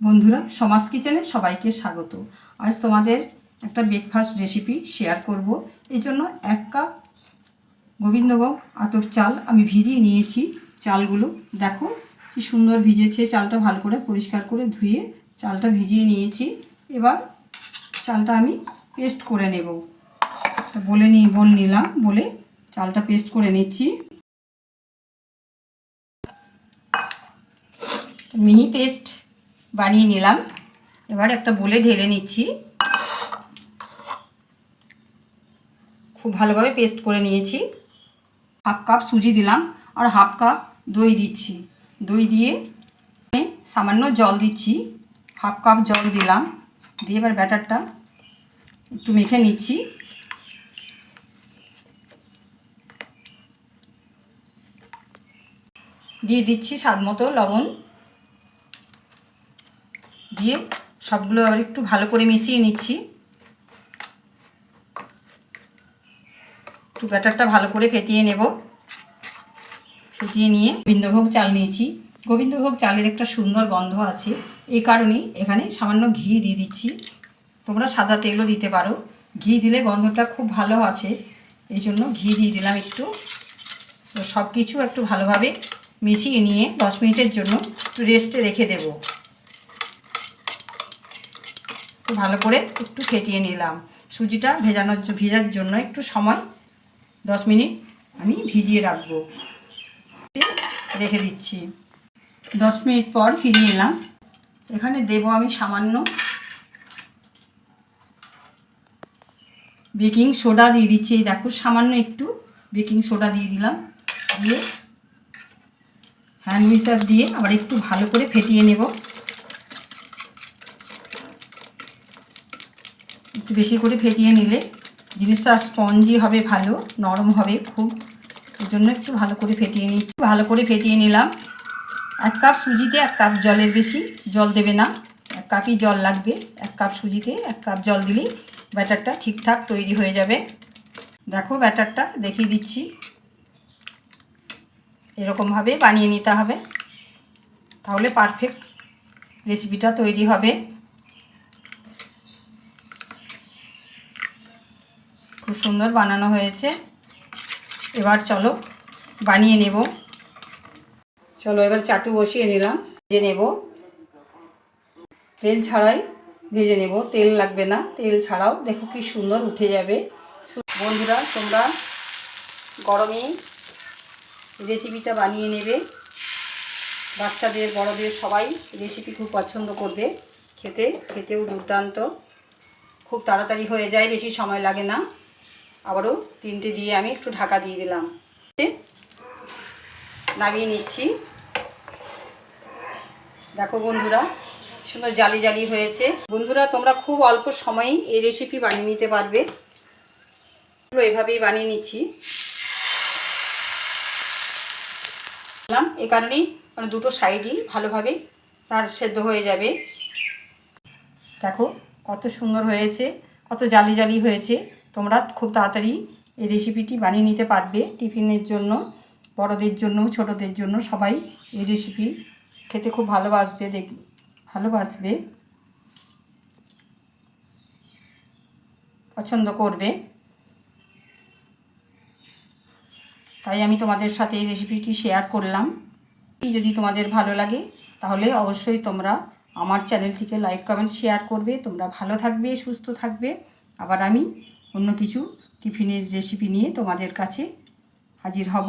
বন্ধুরা, সমাজ কিচেনে সবাইকে স্বাগত। আজ তোমাদের একটা ব্রেকফাস্ট রেসিপি শেয়ার করব। এই জন্য এক কাপ গোবিন্দভোগ আতপ চাল আমি ভিজিয়ে নিয়েছি চালগুলো। দেখো কি সুন্দর ভিজেছে, চালটা ভালো করে পরিষ্কার করে ধুয়ে চালটা ভিজিয়ে নিয়েছি। এবার চালটা আমি পেস্ট করে নেব। বলে নিই বল নিলাম, বলে চালটা পেস্ট করে নিচ্ছি। মিহি পেস্ট বানিয়ে নিলাম। এবার একটা বলে ঢেলে নিচ্ছি। খুব ভালোভাবে পেস্ট করে নিয়েছি। হাফ কাপ সুজি দিলাম আর হাফ কাপ দই দিচ্ছি। দই দিয়ে সামান্য জল দিচ্ছি। হাফ কাপ জল দিলাম। দিয়ে এবার ব্যাটারটা একটু মেখে নিচ্ছি। দিয়ে দিচ্ছি স্বাদ মতো লবণ। দিয়ে সবগুলো আবার একটু ভালো করে মিশিয়ে নিচ্ছি। একটু ব্যাটারটা ভালো করে ফেটিয়ে নেব। ফেটিয়ে নিয়ে গোবিন্দভোগ চাল নিয়েছি। গোবিন্দভোগ চালের একটা সুন্দর গন্ধ আছে। এই কারণেই এখানে সামান্য ঘি দিয়ে দিচ্ছি। তোমরা সাদা তেলও দিতে পারো। ঘি দিলে গন্ধটা খুব ভালো আছে। এই জন্য ঘি দিয়ে দিলাম একটু। তো সব কিছু একটু ভালোভাবে মিশিয়ে নিয়ে দশ মিনিটের জন্য একটু রেস্টে রেখে দেবো। ভালো করে একটু ফেটিয়ে নিলাম। সুজিটা ভেজানোর ভেজার জন্য একটু সময়, দশ মিনিট আমি ভিজিয়ে রাখব। রেখে দিচ্ছি। দশ মিনিট পর ফিরিয়ে এলাম এখানে দেবো আমি সামান্য বেকিং সোডা দিয়ে দিচ্ছি। এই দেখো, সামান্য একটু বেকিং সোডা দিয়ে দিলাম। দিয়ে হ্যান্ড মিক্সার দিয়ে আবার একটু ভালো করে ফেটিয়ে নেব। একটু বেশি করে ফেটিয়ে নিলে জিনিসটা স্পঞ্জি হবে ভালো, নরম হবে খুব। এর জন্য একটু ভালো করে ফেটিয়ে নিচ্ছি। ভালো করে ফেটিয়ে নিলাম। এক কাপ সুজিতে এক কাপ জলের বেশি জল দেবে না। এক কাপই জল লাগবে। এক কাপ সুজিতে এক কাপ জল দিলেই ব্যাটারটা ঠিকঠাক তৈরি হয়ে যাবে। দেখো ব্যাটারটা দেখিয়ে দিচ্ছি। এরকমভাবে বানিয়ে নিতে হবে। তাহলে পারফেক্ট রেসিপিটা তৈরি হবে। খুব সুন্দর বানানো হয়েছে। এবার চলো বানিয়ে নেব। চলো এবার চাটু বসিয়ে নিলাম, ভেজে নেব। তেল ছাড়াই ভেজে নেব। তেল লাগবে না, তেল ছাড়াও দেখো কি সুন্দর উঠে যাবে। বন্ধুরা, তোমরা গরমে রেসিপিটা বানিয়ে নেবে। বাচ্চাদের, বড়দের সবাই রেসিপি খুব পছন্দ করবে। খেতে, খেতেও দুর্দান্ত। খুব তাড়াতাড়ি হয়ে যায়, বেশি সময় লাগে না। আবারও তিনটে দিয়ে আমি একটু ঢাকা দিয়ে দিলাম। নামিয়ে নিচ্ছি। দেখো বন্ধুরা, সুন্দর জালি জালি হয়েছে। বন্ধুরা, তোমরা খুব অল্প সময়েই এই রেসিপি বানিয়ে নিতে পারবে। এভাবেই বানিয়ে নিচ্ছি। এ কারণেই মানে দুটো সাইডই ভালোভাবে তার সেদ্ধ হয়ে যাবে। দেখো কত সুন্দর হয়েছে, কত জালি জালি হয়েছে। তোমরা খুব তাড়াতাড়ি এই রেসিপিটি বানিয়ে নিতে পারবে টিফিনের জন্য, বড়দের জন্য, ছোটদের জন্য। সবাই এই রেসিপি খেতে খুব ভালোবাসবে, দেখ, ভালোবাসবে। পছন্দ করবে। তাই আমি তোমাদের সাথে এই রেসিপিটি শেয়ার করলাম। যদি তোমাদের ভালো লাগে, তাহলে অবশ্যই তোমরা আমার চ্যানেলটিকে লাইক কমেন্ট শেয়ার করবে। তোমরা ভালো থাকবে, সুস্থ থাকবে। আবার আমি অন্য কিছু টিফিনের রেসিপি নিয়ে তোমাদের কাছে হাজির হব।